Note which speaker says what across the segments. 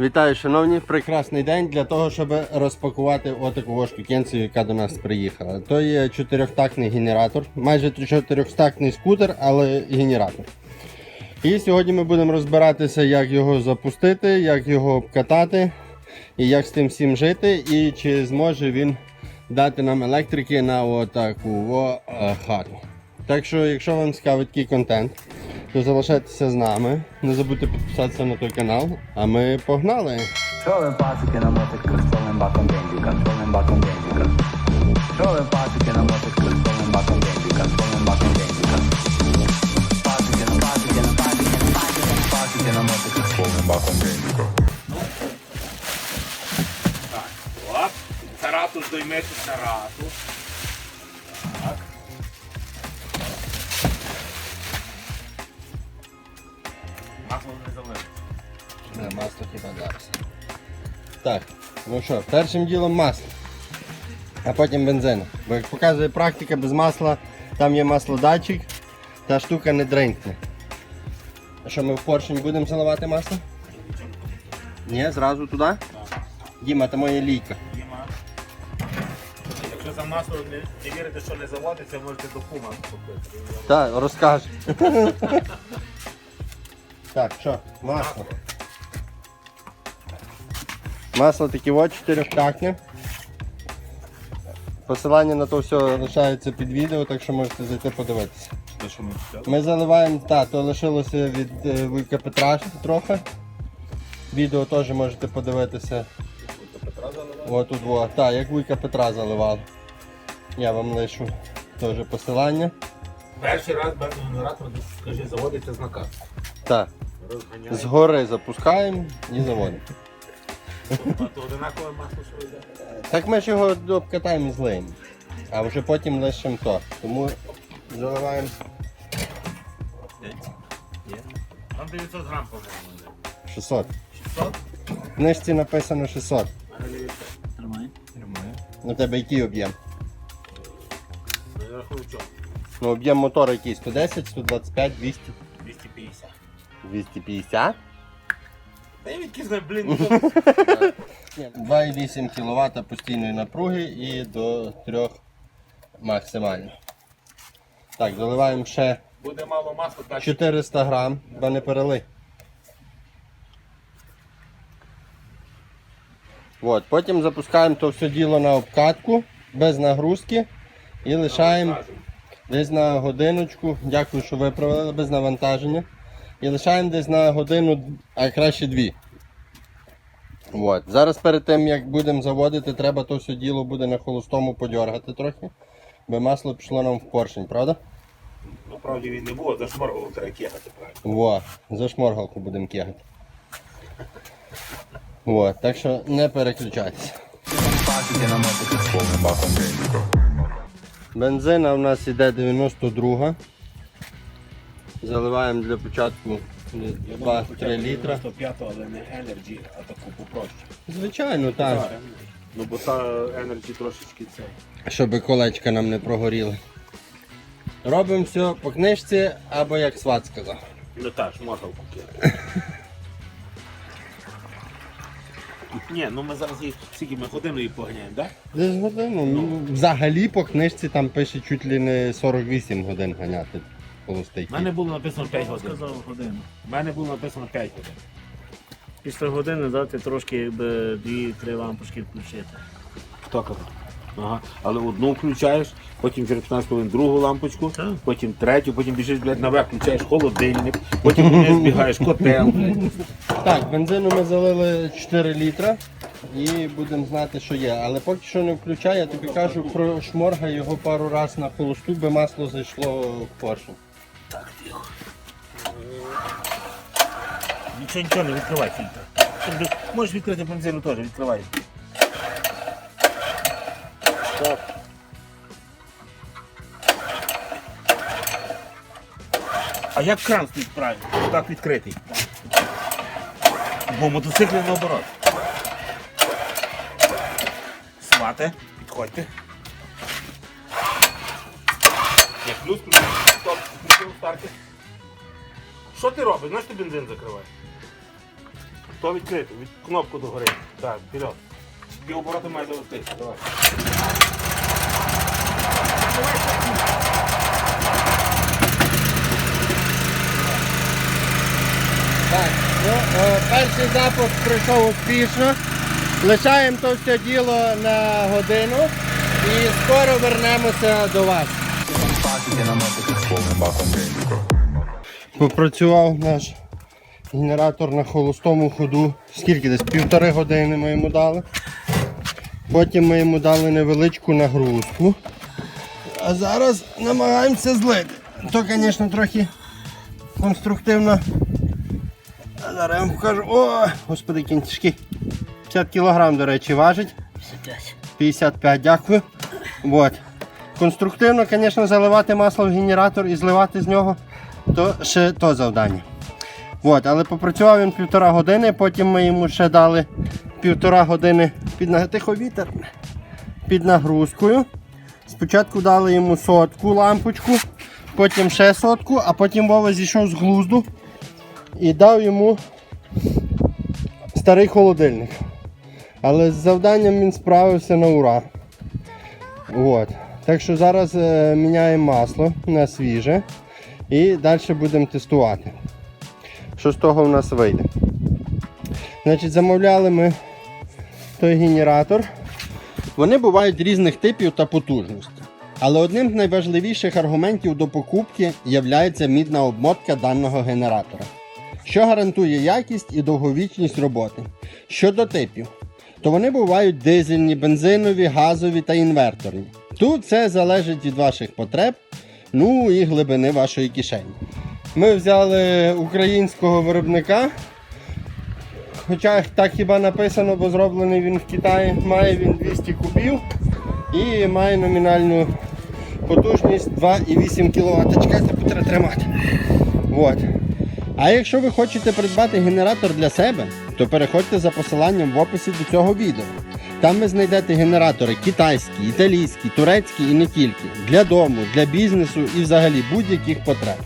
Speaker 1: Вітаю, шановні, прекрасний день для того, щоб розпакувати отаку штукенцію, яка до нас приїхала. То є чотирьохтактний генератор, майже чотирьохтактний скутер, але генератор. І сьогодні ми будемо розбиратися, як його запустити, як його обкатати, і як з тим всім жити, і чи зможе він дати нам електрики на отаку е, хату. Так що, якщо вам цікавий такий контент, то залишайтеся з нами. Не забудьте підписатися на той канал, а ми погнали!
Speaker 2: Pazziche na pazziche na pazziche na motosikl, stolen bakom benzika.
Speaker 3: Так, оп. Царату здоймете царату. Так. Масло не
Speaker 1: масло хіба зараз. Так, ну що, першим ділом масло, а потім бензин. Бо як показує практика, без масла там є маслодатчик, та штука не дринкне. А що ми в поршень будемо заливати масло? Ні, зразу туди? Діма, це моя лійка.
Speaker 3: Діма. Якщо за масло не, не вірите, що не заводиться, можете до кума купити.
Speaker 1: Так, розкаже. так, що, масло. Масло таке от чотирьохтактне. Посилання на то все лишається під відео, так що можете зайти подивитися.
Speaker 3: Те, що ми взяли.
Speaker 1: Ми заливаємо, так, то лишилося від е, Вуйка Петра трохи. Відео теж можете подивитися. О, тут во. Так, як Вуйка Петра заливав. Я вам лишу теж посилання.
Speaker 3: Перший раз без генератора, скажи, заводиться з наказу.
Speaker 1: Так. Згори запускаємо і заводимо.
Speaker 3: Одинакове масло, що йде.
Speaker 1: Так ми ж його обкатаємо і злиємо. А вже потім лишимо то. Тому заливаємо
Speaker 3: Там 900 грам, по-моєму.
Speaker 1: 600.
Speaker 3: 600?
Speaker 1: В книжці написано 600.
Speaker 3: Тримай.
Speaker 1: На тебе який об'єм?
Speaker 3: Ну,
Speaker 1: об'єм мотора який? 110, 125, 200,
Speaker 3: 250.
Speaker 1: 250.
Speaker 3: Та я блін, ну,
Speaker 1: 2,8 кВт постійної напруги і до 3 максимально. Так, заливаємо ще
Speaker 3: буде мало масла, так
Speaker 1: 400 грам, бо не перелий. От, потім запускаємо то все діло на обкатку без нагрузки і лишаємо десь на годиночку. Дякую, що виправили без навантаження. І лишаємо десь на годину, а краще дві. От. Зараз перед тим як будемо заводити, треба то все діло буде на холостому подьоргати трохи, бо масло пішло нам в поршень, правда?
Speaker 3: Насправді він не було, зашморгало треба кегати, правильно.
Speaker 1: Во, за шморгалку будемо кегати. Во, так що не переключайтеся. Бензина у нас іде 92. Заливаємо для початку 2-3 літра.
Speaker 3: 105, але не Energy, а таку попроще.
Speaker 1: Звичайно, так.
Speaker 3: Ну бо та Energy трошечки це.
Speaker 1: Щоб колечка нам не прогоріли. Робимо все по книжці або як сват сказав.
Speaker 3: Ну так, шморгалку кидати. Ні, ну ми зараз їх скільки ми годину її поганяємо, так?
Speaker 1: Десь годину. Ну, взагалі по книжці там пише чуть ли не 48 годин ганяти холостий.
Speaker 3: У мене було написано 5 годин.
Speaker 4: Сказав годину.
Speaker 3: У мене було написано 5 годин.
Speaker 4: Після години дати трошки якби дві-три лампочки включити.
Speaker 3: Хто казав? Ага. Але одну включаєш, потім через 15 хвилин другу лампочку,
Speaker 4: Так.
Speaker 3: потім третю, потім біжиш блядь, наверх, включаєш холодильник, потім вниз бігаєш котел. блядь.
Speaker 1: Так, бензину ми залили 4 літра і будемо знати, що є. Але поки що не включаю, я тобі кажу, прошморгай його пару разів на холосту, би масло зайшло в поршень.
Speaker 3: Так, тихо.
Speaker 4: Нічого нічого не відкривай фільтр. Можеш відкрити бензину теж, відкривай.
Speaker 1: Так.
Speaker 4: А як кран стоїть правильно? Так відкритий. Бо мотоцикл наоборот. Свати, підходьте.
Speaker 3: Як плюс, плюс, стоп, включив старти. Що ти робиш? Знаєш, ти бензин закриваєш? То відкрито, від кнопку догори. Так, вперед. І обороти має завестися. Давай.
Speaker 1: Так, ну, е, перший запуск пройшов успішно. Лишаємо то все діло на годину і скоро вернемося до вас.
Speaker 2: Пасики на мотиках повним баком бензика.
Speaker 1: Попрацював наш генератор на холостому ходу. Скільки десь? Півтори години ми йому дали. Потім ми йому дали невеличку нагрузку. А зараз намагаємося злити. То, звісно, трохи конструктивно. А зараз я вам покажу. О, господи, кінь тяжкий. 50 кг, до речі, важить. 55, дякую. Вот. Конструктивно, звісно, заливати масло в генератор і зливати з нього, то ще то завдання. От, але попрацював він півтора години, потім ми йому ще дали півтора години під тихо під нагрузкою. Спочатку дали йому сотку лампочку, потім ще сотку, а потім Вова зійшов з глузду і дав йому старий холодильник. Але з завданням він справився на ура. От. Так що зараз е, міняємо масло на свіже і далі будемо тестувати. Що з того в нас вийде. Значить, замовляли ми той генератор. Вони бувають різних типів та потужностей. Але одним з найважливіших аргументів до покупки є мідна обмотка даного генератора, що гарантує якість і довговічність роботи. Щодо типів, то вони бувають дизельні, бензинові, газові та інверторні. Тут це залежить від ваших потреб, ну і глибини вашої кишені. Ми взяли українського виробника. Хоча так хіба написано, бо зроблений він в Китаї. Має він 200 кубів і має номінальну потужність 2,8 кВт. Чекайте, треба тримати. От. А якщо ви хочете придбати генератор для себе, то переходьте за посиланням в описі до цього відео. Там ви знайдете генератори китайські, італійські, турецькі і не тільки для дому, для бізнесу і взагалі будь-яких потреб.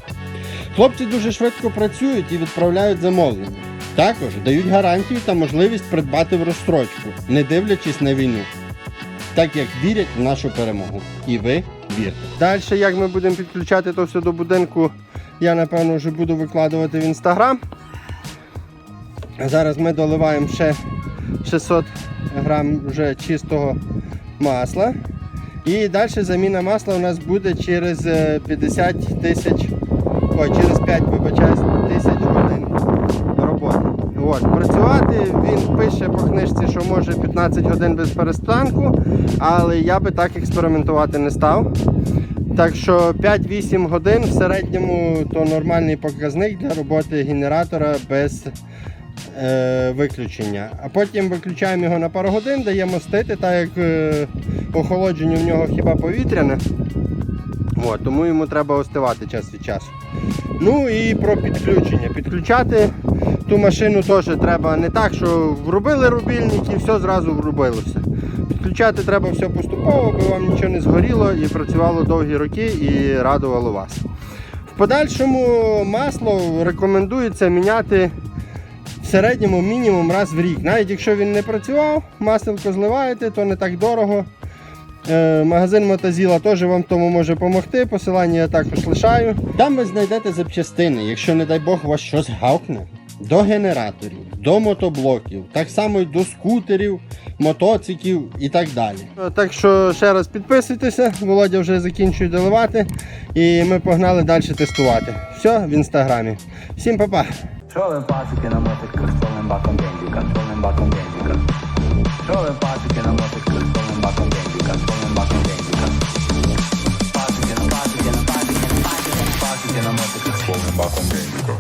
Speaker 1: Хлопці дуже швидко працюють і відправляють замовлення. Також дають гарантію та можливість придбати в розстрочку, не дивлячись на війну. Так як вірять в нашу перемогу. І ви вірте. Далі, як ми будемо підключати то все до будинку, я напевно вже буду викладувати в інстаграм. Зараз ми доливаємо ще 600 грам вже чистого масла. І далі заміна масла у нас буде через е, 50 тисяч, ой, через 5, вибачаюсь, тисяч годин роботи. От, працювати він пише по книжці, що може 15 годин без перестанку, але я би так експериментувати не став. Так що 5-8 годин в середньому то нормальний показник для роботи генератора без е, виключення. А потім виключаємо його на пару годин, даємо стити, так як е, охолодження в нього хіба повітряне. От, тому йому треба остивати час від часу. Ну і про підключення. Підключати ту машину теж треба не так, що врубили рубільник і все зразу врубилося. Підключати треба все поступово, аби вам нічого не згоріло і працювало довгі роки і радувало вас. В подальшому масло рекомендується міняти в середньому мінімум раз в рік. Навіть якщо він не працював, масло зливаєте, то не так дорого. Е, Магазин Мотозіла теж вам тому може допомогти. Посилання я також лишаю. Там ви знайдете запчастини, якщо, не дай Бог, вас щось гавкне. До генераторів, до мотоблоків, так само й до скутерів, мотоциклів і так далі. Так що ще раз підписуйтеся, Володя вже закінчує доливати, і ми погнали далі тестувати. Все в інстаграмі. Всім па-па!
Speaker 2: Throwing party que no more because falling back on danger, cause falling back on danger, cause throwing party que no more because falling back on danger, cause falling back on danger, cause party que no party que no party que no party que no party que no more because falling
Speaker 5: back on danger, cause